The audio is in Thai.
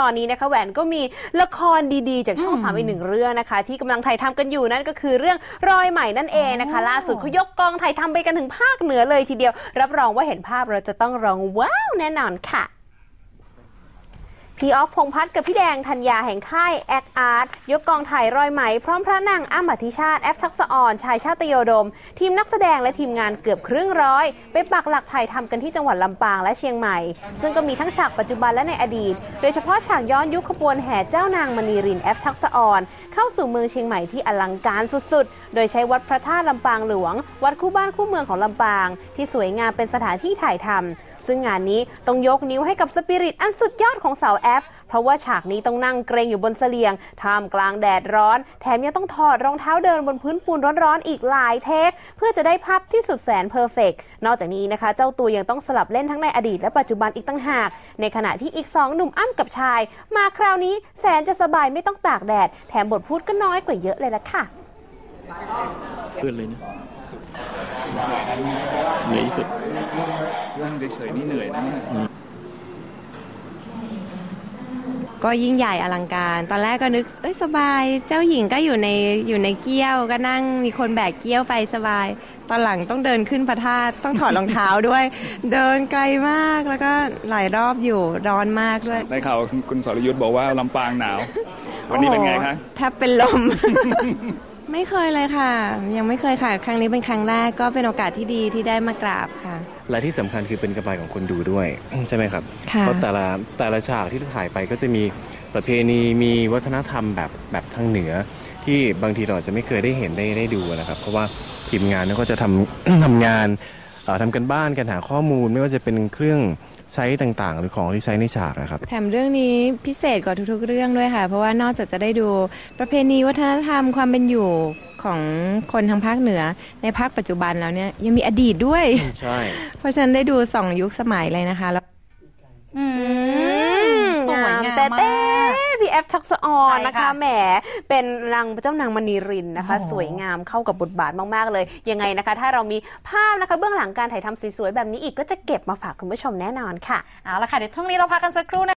ตอนนี้นะคะแหวนก็มีละครดีๆ จากช่องสามอีกหนึ่งเรื่องนะคะ ที่กำลังถ่ายทำกันอยู่นั่นก็คือเรื่องรอยใหม่นั่นเองนะคะ ล่าสุดเขายกกองถ่ายทำไปกันถึงภาคเหนือเลยทีเดียว รับรองว่าเห็นภาพเราจะต้องร้องว้าวแน่นอนค่ะ พี่ออฟพงพัฒน์กับพี่แดงธัญญาแห่งค่ายแอคอาร์ตยกกองถ่ายรอยไหม พร้อมพระนางอ้ำอธิชาติแอฟทักษะอ่อน ชายชาติโยดม ทีมนักแสดงและทีมงานเกือบครึ่งร้อย ไปปักหลักถ่ายทำกันที่จังหวัดลำปางและเชียงใหม่ ซึ่งก็มีทั้งฉากปัจจุบันและในอดีต โดยเฉพาะฉากย้อนยุคขบวนแห่เจ้านางมณีรินแอฟทักษะอ่อนเข้าสู่เมืองเชียงใหม่ที่อลังการสุดๆ โดยใช้วัดพระธาตุลำปางหลวง วัดคู่บ้านคู่เมืองของลำปาง ที่สวยงามเป็นสถานที่ถ่ายทำ ซึ่งงานนี้ต้องยกนิ้วให้กับสปิริตอันสุดยอดของสาวแอฟ เพราะว่าฉากนี้ต้องนั่งเกรงอยู่บนเสลียงท่ามกลางแดดร้อน แถมยังต้องถอดรองเท้าเดินบนพื้นปูนร้อนๆ อีกหลายเทค เพื่อจะได้ภาพที่สุดแสนเพอร์เฟกนอกจากนี้นะคะ เจ้าตัวยังต้องสลับเล่นทั้งในอดีตและปัจจุบันอีกตั้งหาก ในขณะที่อีกสองหนุ่มอ้ำกับชาย มาคราวนี้แสนจะสบายไม่ต้องตากแดด แถมบทพูดก็น้อยกว่าเยอะเลยละค่ะเพื่อนเลยนะ เหนื่อยที่สุดนั่งเฉยๆนี่เหนื่อยนะเนี่ยก็ยิ่งใหญ่อลังการ ตอนแรกก็นึก เอ้ยสบาย เจ้าหญิงก็อยู่ในอยู่ในเกี้ยว ก็นั่งมีคนแบกเกี้ยวไปสบาย ตอนหลังต้องเดินขึ้นพระธาตุ ต้องถอดรองเท้าด้วย เดินไกลมาก แล้วก็หลายรอบอยู่ ร้อนมากด้วย ได้ข่าวคุณสรยุทธ์บอกว่าลำปางหนาว วันนี้เป็นไงคะโอ้โหแทบเป็นลม ไม่เคยเลยค่ะ ยังไม่เคยค่ะ ครั้งนี้เป็นครั้งแรกก็เป็นโอกาสที่ดีที่ได้มากราบค่ะ และที่สำคัญคือเป็นกำไรของคนดูด้วยใช่ไหมครับ ค่ะเพราะแต่ละแต่ละฉากที่ถ่ายไปก็จะมีประเพณีมีวัฒนธรรมแบบแบบทางเหนือ ที่บางทีเราอาจจะไม่เคยได้เห็นได้ได้ดูนะครับ เพราะว่าทีมงานเนี่ยก็จะทำ ทำงานเอ่อ ทำกันบ้านกันหาข้อมูลไม่ว่าจะเป็นเครื่องใช้ต่างๆ หรือของที่ใช้ในฉากนะครับแถมเรื่องนี้พิเศษกว่าทุกๆ เรื่องด้วยค่ะ เพราะว่านอกจากจะได้ดูประเพณีวัฒนธรรมความเป็นอยู่ของคนทางภาคเหนือในภาคปัจจุบันแล้วเนี่ยยังมีอดีตด้วย ใช่ เพราะฉะนั้นได้ดูสองยุคสมัยเลยนะคะแล้วอืม สวยงามแต่มาเต้กพี่แอฟทักษะออนใช่นะคะค่ะแหมเป็นนางเจ้านางมณีรินนะคะโอ้โหสวยงามเข้ากับบทบาทมากๆเลย ยังไงนะคะ ถ้าเรามีภาพนะคะเบื้องหลังการถ่ายทำสวยๆแบบนี้อีกก็จะเก็บมาฝากคุณผู้ชมแน่นอนค่ะ เอาละค่ะ เดี๋ยวช่วงนี้เราพักกันสักครู่นะ